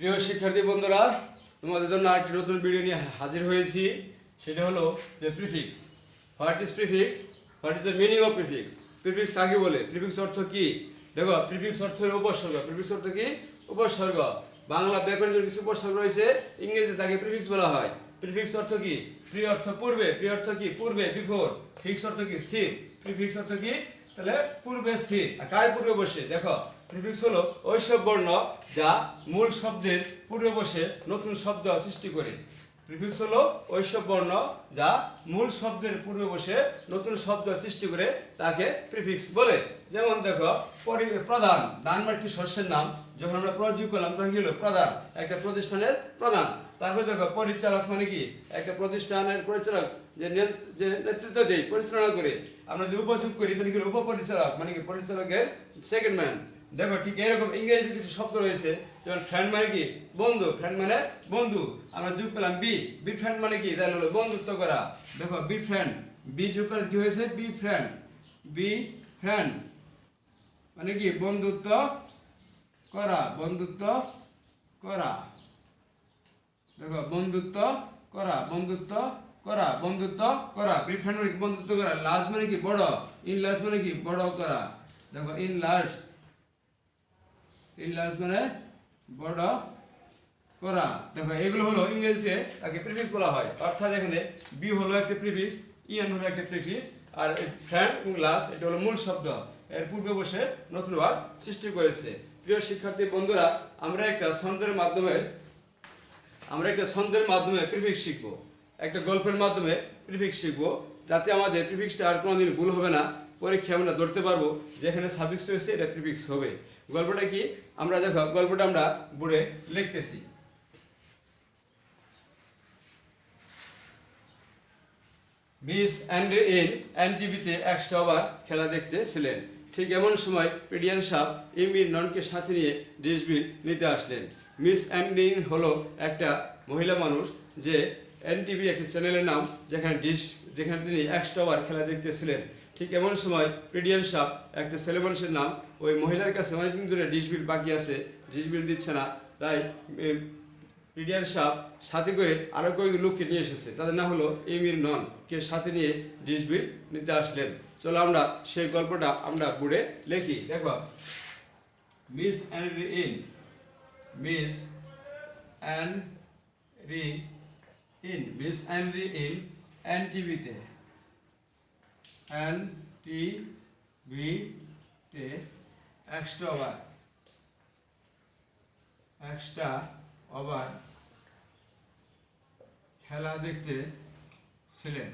প্রিয় শিক্ষার্থী বন্ধুরা, তোমাদের জন্য আরেকটি নতুন ভিডিও নিয়ে হাজির হয়েছি। সেটা হলো যে prefix what is prefix what is the meaning of prefix prefix কাকে বলে? প্রিফিক্স অর্থ কি? দেখো প্রিফিক্স অর্থ হলো উপসর্গ। প্রিফিক্স অর্থ কি? উপসর্গ। বাংলা ব্যাকরণের কিছু উপসর্গ রয়েছে, ইংরেজিতে তাকে প্রিফিক্স বলা হয়। প্রিফিক্স অর্থ কি? প্রি অর্থ পূর্বে। প্রি অর্থ কি? পূর্বে বিফোর ফিক্স অর্থ কি? স্থির। প্রিফিক্স অর্থ কি? তাহলে পূর্বে স্থির। আর কার পূর্বে বসে? দেখো প্রিফিক্স হলো ওইসব বর্ণ যা মূল শব্দের পূর্বে বসে নতুন শব্দ সৃষ্টি করে। প্রিফিক্স হলো ওইসব বর্ণ যা মূল শব্দের পূর্বে বসে নতুন শব্দ সৃষ্টি করে তাকে প্রিফিক্স বলে। যেমন দেখো প্রধান, দান মানে একটি শস্যের নাম, যখন আমরা প্রযোগ করলাম তখন কি হলো? প্রধান, একটা প্রতিষ্ঠানের প্রধান। তারপরে দেখো, পরিচালক মানে কি? একটা প্রতিষ্ঠানের পরিচালক, যে যে নেতৃত্ব দেয়, পরিচালনা করে। আমরা যদি উপযোগ করি, তাহলে কি উপপরিচালক মানে কি? পরিচালকের সেকেন্ড ম্যান দেখো ঠিক এরকম ইংরেজি কিছু শব্দ রয়েছে, যেমন ফ্রেন্ড মানে কি? বন্ধু। ফ্রেন্ড মানে বন্ধু। আমরা যোগ পেলাম বি বি ফ্রেন্ড মানে কি? হলো বন্ধুত্ব করা। দেখো বি ফ্রেন্ড বি যোগ করে কি হয়েছে? বি ফ্রেন্ড বি ফ্রেন্ড মানে কি? বন্ধুত্ব করা। বন্ধুত্ব করা। দেখো, বন্ধুত্ব করা। বন্ধুত্ব করা। বন্ধুত্ব করা। বি ফ্রেন্ড মানে কি? বন্ধুত্ব করা। লাজ মানে কি? বড়। ইন লাজ মানে কি? বড় করা। দেখো ইন লার্জ ইনলাস মানে বড় করা। দেখো, এগুলো হলো ইংরেজিতে তাকে প্রিফিক্স বলা হয়। অর্থাৎ এখানে বি হলো একটা প্রিফিক্স ইএন হলো একটা প্রিফিক্স আর ফ্যান এবং লাস এটা হলো মূল শব্দ। এর পূর্বে বসে নতুন ওয়ার্ড সৃষ্টি করেছে। প্রিয় শিক্ষার্থী বন্ধুরা, আমরা একটা ছন্দের মাধ্যমে আমরা একটা ছন্দের মাধ্যমে প্রিফিক্স শিখব। একটা গল্পের মাধ্যমে প্রিফিক্স শিখব। যাতে আমাদের প্রিফিক্সটা আর কোনোদিন ভুল হবে না। পরীক্ষায় আমরা ধরতে পারব? যেখানে সাফিক্স রয়েছে, এটা প্রিফিক্স হবে। গল্পটা কি? আমরা দেখো, গল্পটা আমরা বুড়ে লিখতেছি। মিস অ্যান্ড্রে ইন এনটিভিতে একশো ওভার খেলা দেখতে ছিলেন ঠিক এমন সময় পিডিয়ান সাহ ইমির ননকে সাথে নিয়ে ডিসবিল নিতে আসলেন। মিস অ্যান্ড্রিন হলো একটা মহিলা মানুষ যে এন এনটিভি একটি চ্যানেলের নাম, যেখানে ডিশ যেখানে তিনি একশো ওভার খেলা দেখতেছিলেন। ঠিক এমন সময় পিডিয়ান সাহ একটা ছেলে মানুষের নাম ওই মহিলার কাছে অনেকদিন ধরে ডিশ বিল বাকি আছে ডিশ বিল দিচ্ছে না। তাই এ, পিডিয়ার সাপ সাথে করে আরও কয়েক লোককে নিয়ে এসেছে। তাদের নাম হলো এমির নন। কে সাথে নিয়ে ডিসবিল নিতে আসলেন। চলো আমরা সেই গল্পটা আমরা বুড়ে লিখি। দেখো। Mis and in. Mis and re in. Mis and re in en টিভিতে এন টি ভিতে এক্সট্রা ওভার এক্সট্রা ওভার খেলা দেখতে ছিলেন।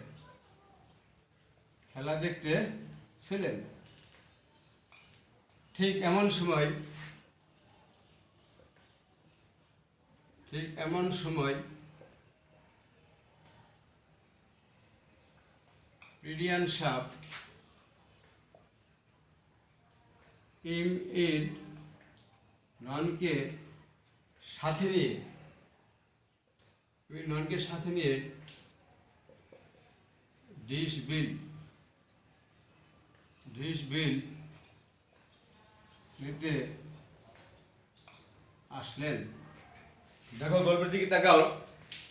খেলা দেখতে ছিলেন। ঠিক এমন সময়, ঠিক এমন সময় পিডিয়ান সাপ ইম ইন ননকে সাথে নিয়ে ননকে সাথে নিয়ে ডিশ বিল ডিশ বিল নিতে আসলেন। দেখো গল্পের দিকে তাকাও।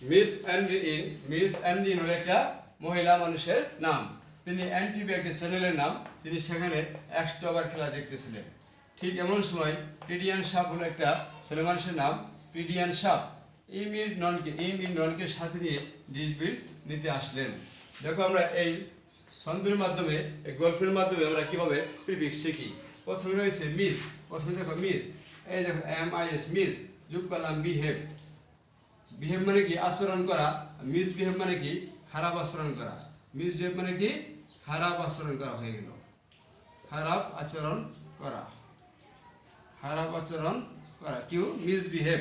মিস অ্যান্ড্রিন মিস অ্যান্ড্রিন হলো একটা মহিলা মানুষের নাম। তিনি এনটিভি একটা চ্যানেলের নাম। তিনি সেখানে একশো ওভার খেলা দেখতেছিলেন। ঠিক এমন সময় পিডিয়ান সাপ হলো একটা ছেলে মানুষের নাম পিডিয়ান সাপ। ইমির ননকে ইমির ননকে সাথে নিয়ে ডিসবিল নিতে আসলেন। দেখো আমরা এই ছন্দের মাধ্যমে, এই গল্পের মাধ্যমে আমরা কীভাবে প্রিফিক্স শিখি। প্রথমে রয়েছে মিস, প্রথমে দেখো মিস। এই দেখো এম আই এস, মিস। যোগ করলাম বিহেভ। বিহেভ মানে কি? আচরণ করা। মিস বিহেভ মানে কি? খারাপ আচরণ করা। মিস বিহেভ মানে কি? খারাপ আচরণ করা হয়ে গেল। খারাপ আচরণ করা। খারাপ আচরণ করা। কিউ? মিস বিহেভ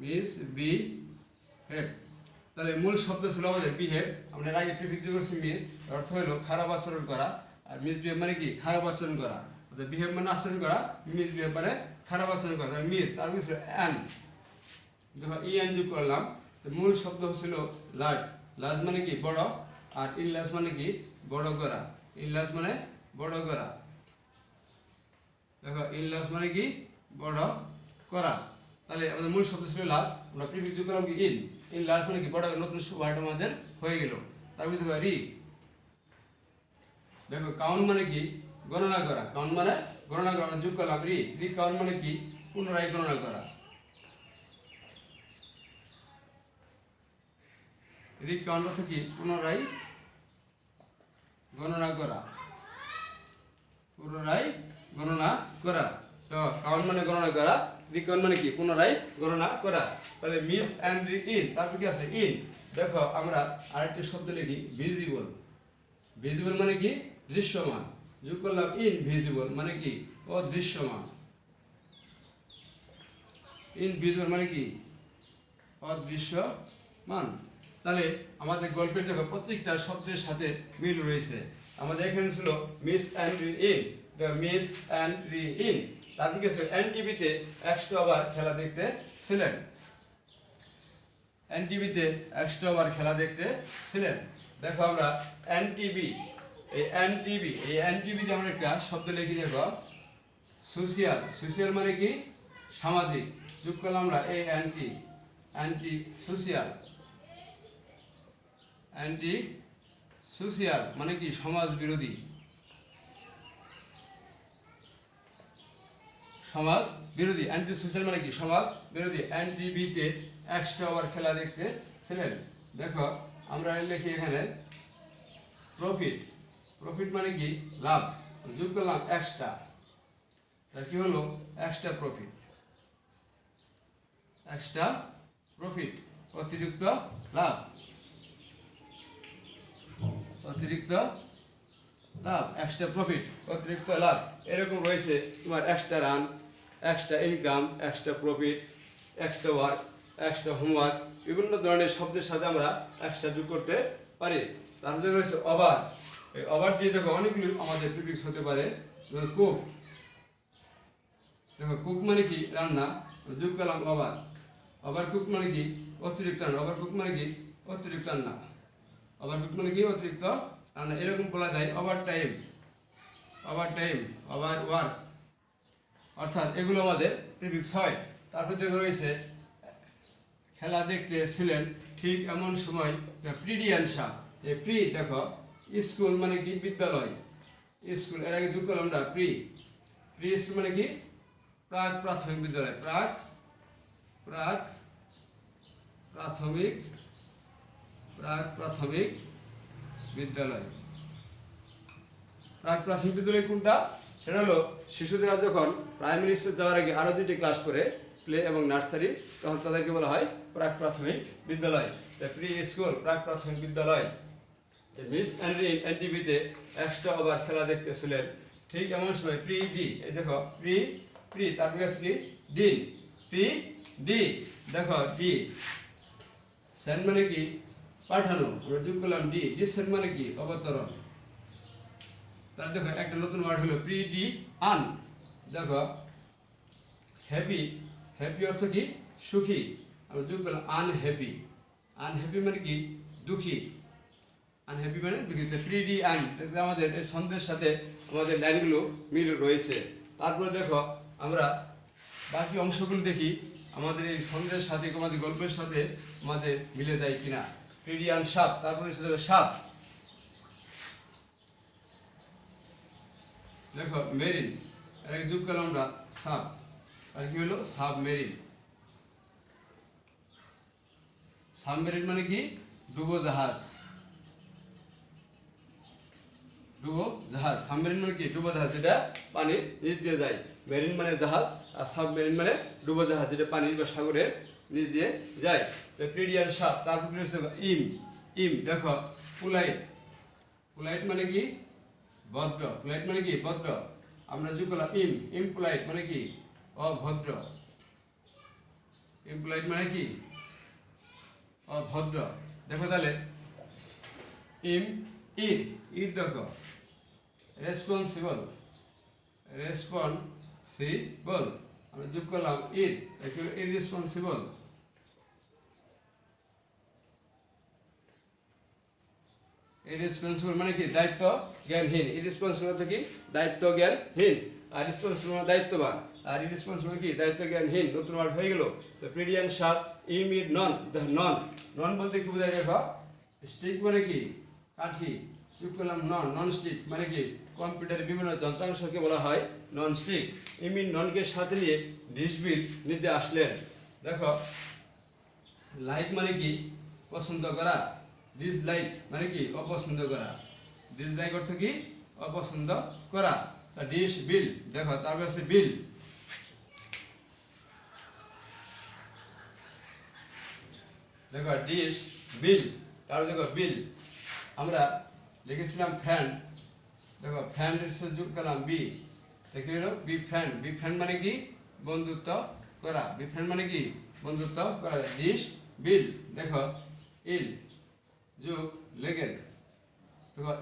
মিস বিহেভ তাহলে মূল শব্দ ছিল আমাদের বিহেভ। আমরা আগে প্রিফিক্স করছি মিস। অর্থ হলো খারাপ আচরণ করা। আর মিস বিহেভ মানে কি? খারাপ আচরণ করা। অর্থাৎ বিহেভ মানে আচরণ করা মিস বিহেভ মানে খারাপ আচরণ করা। মিস, তার মিস অ্যান যখন ই এন যোগ করলাম মূল শব্দ হচ্ছিল লার্জ। লার্জ মানে কি? বড়। আর ইনলাস মানে কি? বড় করা। ইনলাস মানে বড় করা। দেখো ইনলাস মানে কি? বড় করা। তাহলে আমাদের মূল শব্দ ছিল লাস্ট আমরা প্রিফিক্স যোগ করলাম কি? ইন। ইন লাস্ট মানে কি? বড় নতুন ওয়ার্ড আমাদের হয়ে গেল। তারপর দেখো, রি। দেখো কাউন্ট মানে কি? গণনা করা। কাউন্ট মানে গণনা করা। যোগ করলাম রি। রি কাউন্ট মানে কি? পুনরায় গণনা করা। রি কাউন্ট অর্থ কি পুনরায় গণনা করা। পুনরায় গণনা করা। কাউন্ট মানে গণনা করা রিকাউন্ট মানে কি? পুনরায় গণনা করা। তাহলে মিস অ্যান্ড ইন, তারপর কি আছে? ইন। দেখো, আমরা আরেকটি শব্দ লিখি ভিজিবল ভিজিবল মানে কি? দৃশ্যমান। যোগ করলাম ইন ভিজিবল মানে কি? অদৃশ্যমান। ইনভিজিবল মানে কি? অদৃশ্যমান। তাহলে আমাদের গল্পের দেখো প্রত্যেকটা শব্দের সাথে মিল রয়েছে। আমাদের এখানে ছিল mis and in the mis and in তারপর কি ছিল এন টিভিতে একশো আবার খেলা দেখতে ছিলেন। এন টিভিতে একশো আবার খেলা দেখতে ছিলেন। দেখো আমরা এন টিভি এই এন টিভি এই এন টিভিতে আমরা একটা শব্দ লিখি দেখো। সোশিয়াল সোশিয়াল মানে কি? সামাজিক। যোগ করলাম আমরা এই anti anti social anti social মানে কি সমাজ বিরোধী? সমাজ বিরোধী। অ্যান্টি সোশ্যাল মানে কি? সমাজ বিরোধী। অ্যান্টি বিতে এক্সট্রা ওভার খেলা দেখতে ছিলেন। দেখো, আমরা লিখি এখানে প্রফিট প্রফিট মানে কি? লাভ। যোগ করলাম এক্সট্রা তার কি হলো? এক্সট্রা প্রফিট এক্সট্রা প্রফিট অতিরিক্ত লাভ। অতিরিক্ত লাভ এক্সট্রা প্রফিট অতিরিক্ত লাভ। এরকম রয়েছে তোমার extra run extra income extra profit extra work extra homework বিভিন্ন ধরনের শব্দের সাথে আমরা এক্সট্রা যোগ করতে পারি। তারপরে রয়েছে অবার এই অবার দিয়ে দেখো অনেকগুলো আমাদের প্রিফিক্স হতে পারে। কুক দেখো কুক মানে কি? রান্না। যোগ করলাম অবার অবার কুক মানে কি? অতিরিক্ত রান্না। অবার কুক মানে কি? অতিরিক্ত রান্না। কুক মানে কি অতিরিক্ত? রান্না এরকম বলা যায় over time over time over work অর্থাৎ এগুলো আমাদের প্রিফিক্স হয়। তারপর দেখো রয়েছে, খেলা দেখতে ছিলেন ঠিক এমন সময় প্রিডিয়ান সাপ এই প্রি দেখো স্কুল মানে কি? বিদ্যালয়। স্কুলের আগে যোগ করলাম আমরা প্রি প্রি স্কুল মানে কি? প্রাক প্রাথমিক বিদ্যালয়। প্রাক প্রাক প্রাথমিক প্রাক প্রাথমিক বিদ্যালয়। প্রাক প্রাথমিক বিদ্যালয় কোনটা? সেটা হলো শিশুরা যখন প্রাইমারি স্কুল যাওয়ার আগে আরও দুটি ক্লাস করে প্লে এবং নার্সারি তখন তাদেরকে বলা হয় প্রাক প্রাথমিক বিদ্যালয়। প্রি স্কুল প্রাক প্রাথমিক বিদ্যালয়। মিস অ্যান্ড্রিন এনটিভিতে এক্সট্রা ওভার খেলা দেখতেছিলেন। ঠিক এমন সময় প্রি ডি এই দেখো প্রি প্রি তারপরে আছে কি? ডিন প্রি ডি দেখো ডি সেন্ড মানে কি? পাঠানো যোগ করলাম ডি ডিসেন্ট মানে কি? অবতরণ। তাহলে দেখো, একটা নতুন ওয়ার্ড হলো প্রি ডি আন দেখো হ্যাপি হ্যাপি অর্থ কি? সুখী। আমরা যোগ করলাম আনহ্যাপি আনহ্যাপি মানে কি? দুঃখী। আনহ্যাপি মানে দুঃখী। প্রি ডি আন আমাদের এই ছন্দের সাথে আমাদের লাইনগুলো মিল রয়েছে। তারপরে দেখো, আমরা বাকি অংশগুলো দেখি। আমাদের এই ছন্দের সাথে, আমাদের গল্পের সাথে আমাদের মিলে যায় কিনা? পিডিয়ান সাপ তারপরে এসে দেখো সাপ দেখো মেরিন আগে যোগ করলাম আমরা সাপ আর কি হলো? সাব মেরিন সাবমেরিন মানে কি? ডুবো জাহাজ ডুবো জাহাজ সাবমেরিন মানে কি? ডুবো জাহাজ যেটা পানির নিচ দিয়ে যায়। মেরিন মানে জাহাজ, আর সাবমেরিন মানে ডুবো জাহাজ যেটা পানি বা সাগরের নিচ দিয়ে যায় তো প্রিডিয়ান সাপ তারপর ইম ইম, দেখো, পুলাইট। পুলাইট মানে কি? ভদ্র। পুলাইট মানে কি? ভদ্র। আমরা যোগ করলাম ইম। ইমপুলাইট মানে কি? অভদ্র। ইমপুলাইট মানে কি? অভদ্র। দেখো তাহলে। ইম, ইর ইর দেখো। রেসপন্সিবল। রেসপন্সিবল। আমরা যোগ করলাম ইর। ইররেসপন্সিবল ইরেসপন্সিবল মানে কি? দায়িত্ব, জ্ঞানহীন। ইরেসপন্সিবল অর্থ কি? দায়িত্ব, জ্ঞানহীন। আর রেসপন্সিবল মানে দায়িত্ববান। আর ইরেসপন্সিবল কি? দায়িত্ব, জ্ঞানহীন। নতুন ওয়ার্ড হয়ে গেল। তো প্রিডিয়ান সাপ ইমিড নন দ্য নন নন বলতে কি বোঝায় দেখো? স্টিক মানে কি? কাঠি। যোগ করলাম নন নন স্টিক মানে কি? কম্পিউটারের বিভিন্ন যন্ত্রাংশকে বলা হয় নন স্টিক ইমিন ননকে সাথে নিয়ে ডিসবিল নিতে আসলেন। দেখো লাইক মানে কি? পছন্দ করা। ডিসলাইক মানে কি? অপছন্দ করা। ডিসলাইক অর্থ কি? অপছন্দ করা। ডিস বিল দেখো তারপর আছে বিল দেখো ডিশ বিল তারপর দেখো বিল আমরা লিখেছিলাম ফ্যান দেখো ফ্যান যোগ করলাম বি দেখে গেল বি ফ্যান বি ফ্যান মানে কি? বন্ধুত্ব করা। বি ফ্যান মানে কি? বন্ধুত্ব করা। ডিশ বিল দেখো ইল যোগ লেগেল।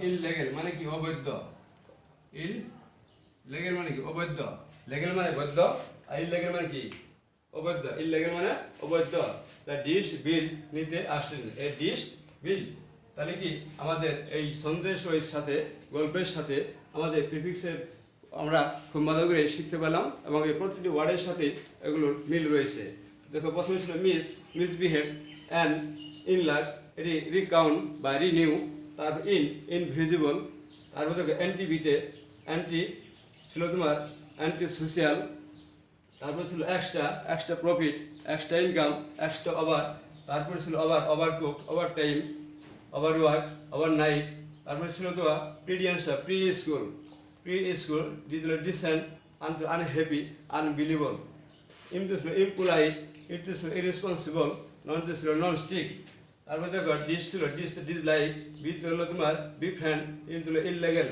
ইল লেগেল মানে কি? অবৈধ। ইল লেগেল মানে কি? অবৈধ। লেগেল মানে বৈধ আর ইল লেগেল মানে কি? অবৈধ। ইললেগেল মানে অবৈধ। তা ডিশ বিল নিতে আসেন এই ডিশ বিল, তাহলে কি আমাদের এই সন্দেশ ওই সাথে, গল্পের সাথে আমাদের প্রিফিক্সের আমরা খুব ভালো করে শিখতে পেলাম এবং এই প্রতিটি ওয়ার্ডের সাথে এগুলোর মিল রয়েছে। দেখো, প্রথমে ছিল মিস, মিসবিহেভ অ্যান্ড ইনলার্স রি রিকাউন্ট বা রিনিউ তারপর ইন ইনভিজিবল তারপর দেখো অ্যান্টিবিতে অ্যান্টি ছিল তোমার অ্যান্টি সোশিয়াল তারপর ছিল extra extra profit extra income extra over তারপরে ছিল over overcook overtime overwork overnight তারপরে ছিল তো প্রিডিয়ান্সা pre school pre school digital decent আনটু unhappy unbelievable ইমটু ছিল ইম্পোলাইট ইটু ছিল ইরেসপন্সিবল নন ছিল নন স্টিক তারপরে দেখো ডিস ছিল ডিস ডিস লাইক বি হলো তোমার ডিফ্রেন্ট ইন ছিল ইললেগেল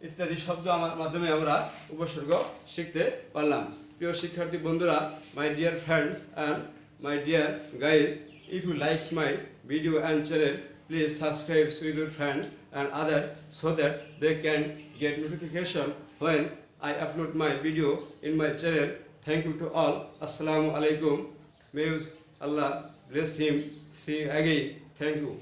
ইত্যাদি শব্দ আমার মাধ্যমে আমরা উপসর্গ শিখতে পারলাম। প্রিয় শিক্ষার্থী বন্ধুরা my dear friends and my dear guys if you likes my video and channel please subscribe with your friends and other so that they can get notification when I upload my video in my channel thank you to all আসসালামু আলাইকুম মেউজ Allah bless him. See you again. Thank you.